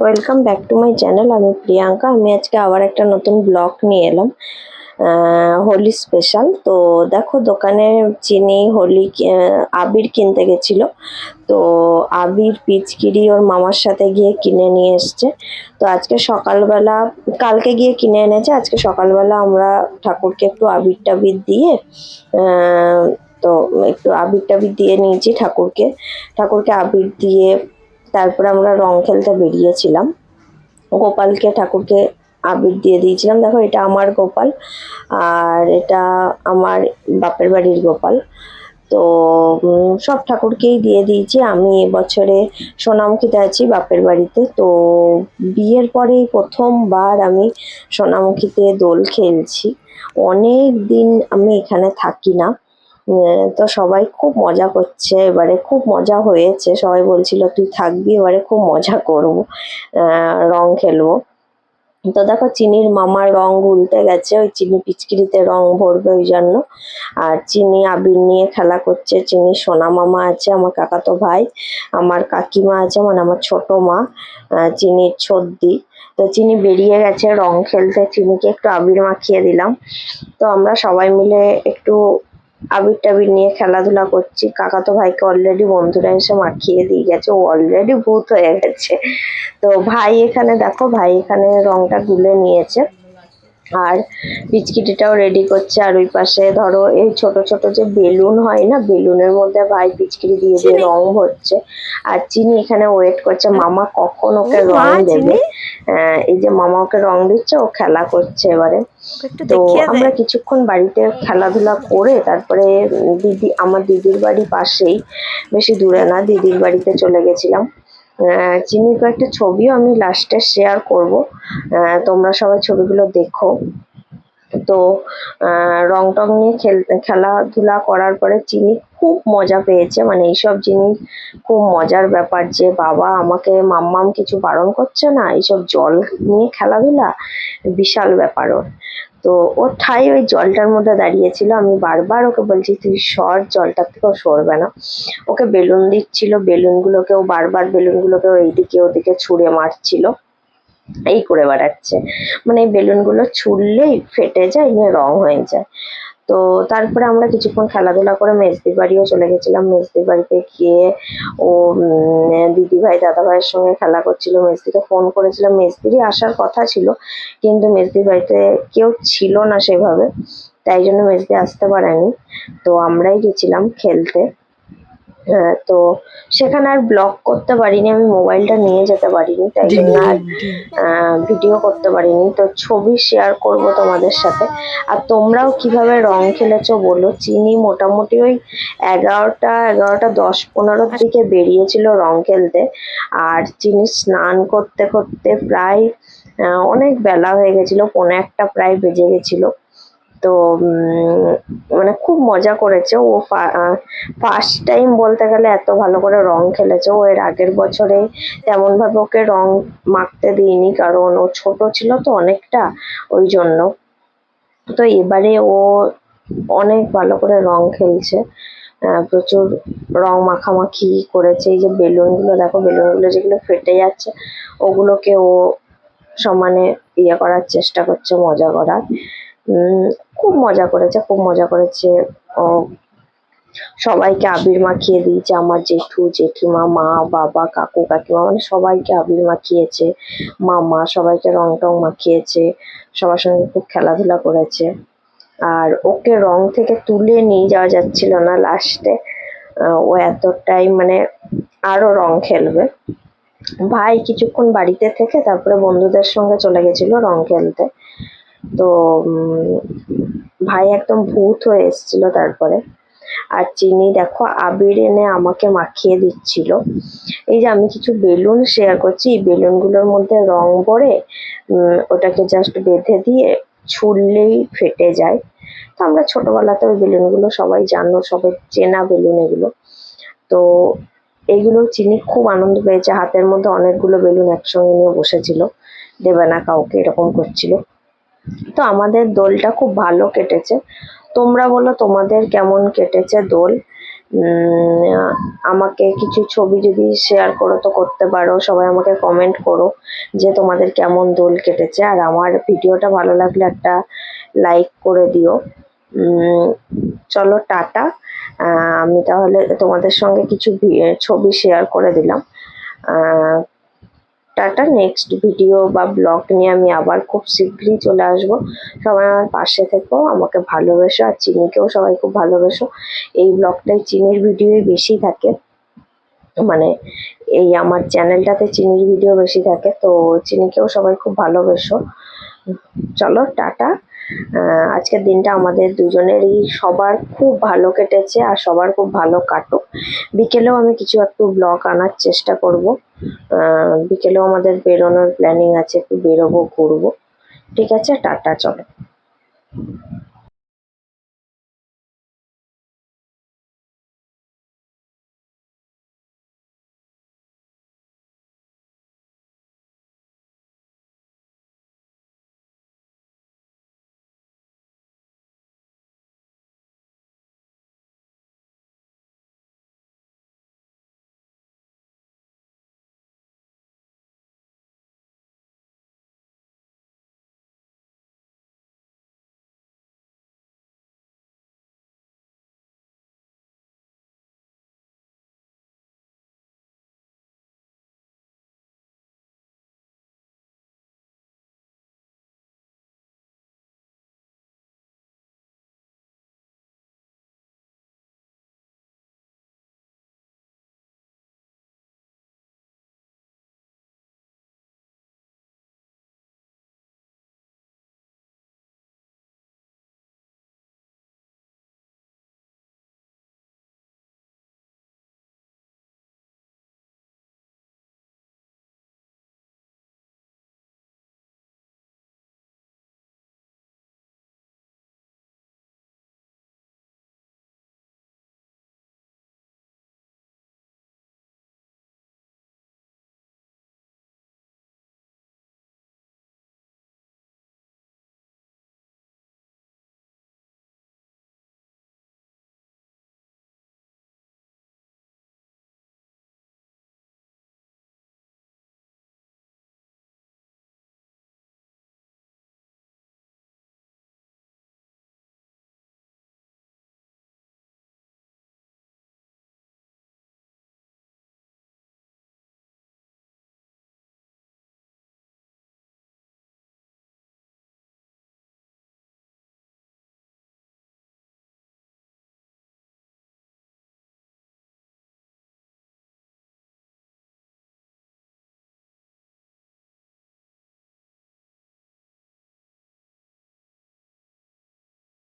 Welcome back to my channel আমি প্রিয়াঙ্কা। আমি আজকে আবার একটা নতুন ব্লগ নিয়ে এলাম। হোলি স্পেশাল তো দেখো, দোকানে চিনি, হোলি আবির কিনতে গেছিল। তো আবির, পিচকিরি ওর মামার সাথে গিয়ে কিনে নিয়ে এসছে। তো আজকে সকালবেলা, কালকে গিয়ে কিনে এনেছে। আজকে সকালবেলা আমরা ঠাকুরকে একটু আবির টাবির দিয়ে তো একটু আবির টাবির দিয়ে নিয়েছি ঠাকুরকে। ঠাকুরকে আবির দিয়ে তারপরে আমরা রং খেলতে বেরিয়েছিলাম। গোপালকে, ঠাকুরকে আবির দিয়ে দিয়েছিলাম। দেখো, এটা আমার গোপাল আর এটা আমার বাপের বাড়ির গোপাল। তো সব ঠাকুরকেই দিয়ে দিয়েছি। আমি এবছরে সোনামুখীতে আছি বাপের বাড়িতে। তো, বিয়ের পরেই প্রথমবার আমি সোনামুখীতে দোল খেলছি। অনেক দিন আমি এখানে থাকি না। তো সবাই খুব মজা করছে, এবারে খুব মজা হয়েছে। সবাই বলছিল, তুই থাকবি, এবারে খুব মজা করব রং খেলব। তো দেখো, চিনির মামার রং গুলতে গেছে, ওই চিনি পিচকিরিতে রং ভরবে ওই জন্য। আর চিনি আবির নিয়ে খেলা করছে চিনি সোনা মামা আছে, আমার কাকাতো ভাই, আমার কাকিমা আছে মানে আমার ছোট মা চিনির ছদ্দি। তো চিনি বেরিয়ে গেছে, রং খেলতে, চিনিকে একটু আবির মাখিয়ে দিলাম। তো আমরা সবাই মিলে একটু আবির টাবির নিয়ে খেলাধুলা করছি। কাকাতো ভাইকে অলরেডি বন্ধুরা এসে মাখিয়ে দিয়ে গেছে। ও অলরেডি ভূত হয়ে গেছে। তো ভাই এখানে, দেখো ভাই এখানে রংটা গুলে নিয়েছে। আর পিচকিটিটাও রেডি করছে। আর ওই পাশে ধরো এই ছোট ছোট যে বেলুন হয় না বেলুনের মধ্যে ভাই পিচকিরি দিয়ে দিয়ে রং হচ্ছে। আর চিনি এখানে ওয়েট করছে। মামা কখন ওকে রং দেবে? আহ, এই যে মামা ওকে রং দিচ্ছে ও খেলা করছে এবারে। তো আমরা কিছুক্ষণ বাড়িতে খেলাধুলা করে তারপরে দিদি আমার দিদির বাড়ি পাশেই বেশি দূরে না দিদির বাড়িতে চলে গেছিলাম। চিনির কয়েকটা ছবিও আমি লাস্টে শেয়ার করব। তোমরা সবাই ছবিগুলো দেখো। তো রং টং নিয়ে খেল, খেলাধুলা করার পরে চিনি খুব মজা পেয়েছে মানে এইসব জিনিস খুব মজার ব্যাপার যে বাবা আমাকে মাম্মাম কিছু বারণ করছে না, এইসব জল নিয়ে খেলাধুলা, বিশাল ব্যাপার ওর। তো ও ঠাই ওই জলটার মধ্যে দাঁড়িয়েছিল। আমি বারবার ওকে বলছি, তুই সর, জলটার ও সরবে না। ওকে বেলুন দিচ্ছিল ও বারবার বেলুনগুলোকেও এইদিকে ওদিকে ছুঁড়ে মারছিল। এই করে বেড়াচ্ছে। মানে এই বেলুনগুলো ছুড়লেই ফেটে যায়, নিয়ে রং হয়ে যায়। তো তারপরে আমরা কিছুক্ষণ খেলাধুলা করে মেজদির বাড়িও চলে গেছিলাম। মেজদির বাড়িতে গিয়ে ও দিদি ভাই দাদা ভাইয়ের সঙ্গে খেলা করছিল। মেজদিকে ফোন করেছিলাম। মেজদিরই আসার কথা ছিল, কিন্তু মেজদির বাড়িতে কেউ ছিল না সেভাবে, তাই জন্য মেজদি আসতে পারেনি। তো আমরাই গেছিলাম খেলতে। তো সেখানে আর ব্লগ করতে পারিনি আমি মোবাইলটা নিয়ে যেতে পারিনি তাই জন্য আর ভিডিও করতে পারিনি। তো ছবি শেয়ার করব তোমাদের সাথে। আর তোমরাও কীভাবে রং খেলেছো বলো? চিনি মোটামুটি ওই এগারোটা এগারোটা দশ পনেরোর দিকে বেরিয়েছিল রং খেলতে। আর চিনি স্নান করতে করতে প্রায় অনেক বেলা হয়ে গেছিল পৌনে একটা প্রায় বেজে গেছিল। তো মানে খুব মজা করেছে। ও ফার্স্ট টাইম বলতে গেলে এত ভালো করে রং খেলেছে। ও এর আগের বছরে তেমন ভাবে ওকে রং মাখতে দিইনি, কারণ ও ছোট ছিল তো অনেকটা, ওই জন্য। তো এবারে ও অনেক ভালো করে রং খেলছে। প্রচুর রং মাখামাখি করেছে। এই যে বেলুনগুলো, দেখো বেলুনগুলো যেগুলো ফেটে যাচ্ছে, ওগুলোকে ও সমানে ইয়ে করার চেষ্টা করছে, মজা করার। খুব মজা করেছে, খুব মজা করেছে। সবাইকে আবির মাখিয়ে দিয়েছে, আমার জেঠু, জেঠিমা, মা, বাবা, কাকু, কাকিমা মানে সবাইকে আবির মাখিয়েছে মামা সবাইকে রং টং মাখিয়েছে সবার সঙ্গে খুব খেলাধুলা করেছে। আর ওকে রং থেকে তুলে নিয়ে যাওয়া যাচ্ছিল না লাস্টে ও এতটাই মানে আরও রং খেলবে। ভাই কিছুক্ষণ বাড়িতে থেকে তারপরে বন্ধুদের সঙ্গে চলে গেছিল রং খেলতে। তো ভাই একদম ভূত হয়ে এসেছিল তারপরে। আর চিনি দেখো, আবির এনে আমাকে মাখিয়ে দিচ্ছিল। এই যে আমি কিছু বেলুন শেয়ার করছি বেলুনগুলোর মধ্যে রং ভরে ওটাকে জাস্ট বেঁধে দিয়ে ছুড়লেই ফেটে যায়। তো আমরা ছোটবেলাতে ওই বেলুনগুলো সবাই জানো সবাই চেনা বেলুন এগুলো। তো এইগুলো চিনি খুব আনন্দ পেয়েছে। হাতের মধ্যে অনেকগুলো বেলুন একসঙ্গে নিয়ে বসেছিল। দেবে না কাউকে এরকম করছিল। তো আমাদের দোলটা খুব ভালো কেটেছে। তোমরা বলো তোমাদের কেমন কেটেছে দোল? আমাকে কিছু ছবি যদি শেয়ার করো তো করতে পারো। সবাই আমাকে কমেন্ট করো যে তোমাদের কেমন দোল কেটেছে। আর আমার ভিডিওটা ভালো লাগলে একটা লাইক করে দিও। চলো টাটা। আমি তাহলে তোমাদের সঙ্গে কিছু ছবি শেয়ার করে দিলাম। টাটা নেক্সট ভিডিও বা ব্লগ নিয়ে আমি আবার খুব শীঘ্রই চলে আসব। সবাই আমার পাশে থেকেও আমাকে ভালোবেসো আর চিনিকেও সবাই খুব ভালোবেসো। এই ব্লগটাই চিনির ভিডিওই বেশি থাকে। মানে এই আমার চ্যানেলটাতে চিনির ভিডিও বেশি থাকে, তো চিনিকেও সবাই খুব ভালোবেসো। চলো, টাটা। আজকের দিনটা আমাদের দুজনেরই সবার খুব ভালো কেটেছে আর সবার খুব ভালো কাটুক। বিকেলেও আমি কিছু একটু ব্লগ আনার চেষ্টা করব। বিকেলেও আমাদের বেরোনোর প্ল্যানিং আছে, একটু বেরোবো, ঘুরবো। ঠিক আছে, টাটা, চলো।